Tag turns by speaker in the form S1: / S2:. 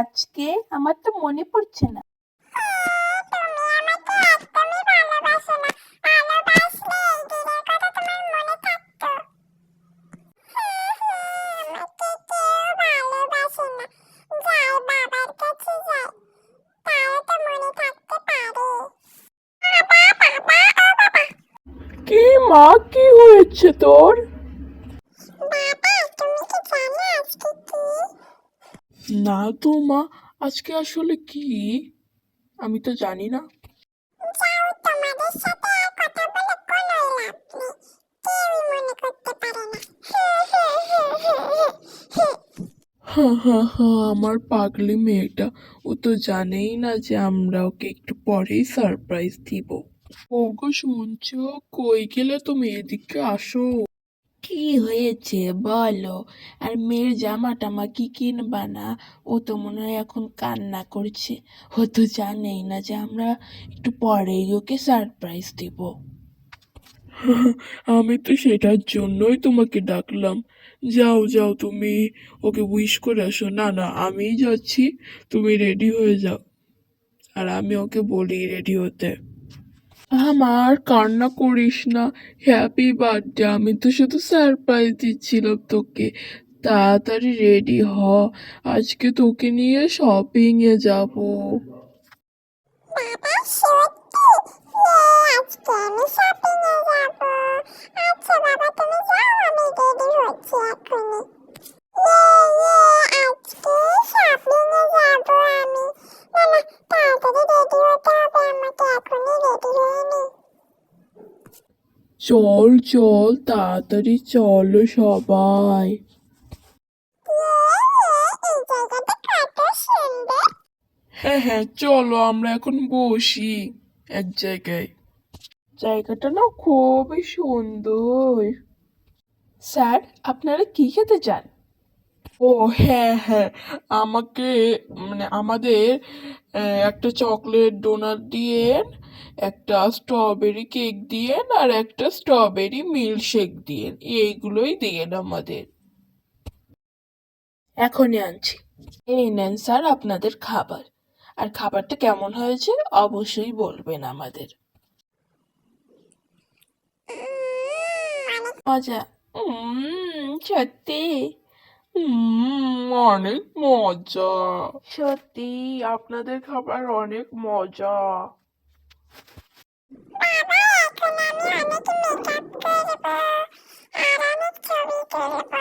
S1: আজকে আমার তো মনে পড়ছে না।
S2: তুমি আমাকে একদমই ভালোবাসো না না তো
S3: মা
S2: আজকে
S3: আসলে কি? আমি তো জানি না। হা হা হা আমার পাগলি মেয়েটা। ও তো জানেই না যে আমরা ওকে একটু পরেই সারপ্রাইজ দিব। ওগো শুনছো? কই গেলে তুমি এদিকে আসো?
S1: কি হয়েছে বলো? আর মেয়ের জামা টামা কি কিনবা না? ও তো মনে হয় এখন কান্না করছে। ও তো জানেই না যে আমরা একটু পরেই ওকে সারপ্রাইজ দিব।
S3: আমি তো সেটার জন্যই তোমাকে ডাকলাম। যাও যাও তুমি ওকে উইশ করে আসো। না না, আমিই যাচ্ছি। তুমি রেডি হয়ে যাও। আর আমি ওকে বলি রেডি হতে। আমার কান্না করিস না হ্যাপি বার্থডে আমি তো শুধু সারপ্রাইজ দিচ্ছিলাম তোকে। তাড়াতাড়ি রেডি হ, আজকে তোকে নিয়ে শপিং এ যাব।
S2: বাবা শপিং এ যাব। আচ্ছা বাবা, তুমি যাও, আমি রেডি হচ্ছি এখনই ইয়ে ইয়ে আজকে শপিং এ যাব আমি না না তাড়াতাড়ি রেডি হতে হবে আমাকে এখনই রেডি হয়ে নি
S3: চল চল, তাড়াতাড়ি চলো সবাই। হ্যাঁ হ্যাঁ চলো আমরা এখন বসি এক জায়গায়। জায়গাটা না খুবই সুন্দর।
S1: স্যার, আপনারা কি খেতে চান?
S3: ও হ্যাঁ হ্যাঁ। আমাকে মানে আমাদের একটা চকলেট ডোনাট দিয়েন একটা স্ট্রবেরি কেক দিয়েন আর একটা স্ট্রবেরি মিল্কশেক দিয়েন এইগুলোই দিয়েন আমাদের।
S1: এখনই আনছি। এই নেন স্যার আপনাদের খাবার। আর খাবারটা কেমন হয়েছে অবশ্যই বলবেন আমাদের। মজা। উম, সত্যি।
S3: অনেক মজা।
S1: সত্যি
S3: আপনাদের খাবার অনেক মজা।
S2: বাবা এখন আমি অনেক মেকআপ করব। আর অনেক ছবি তুলব।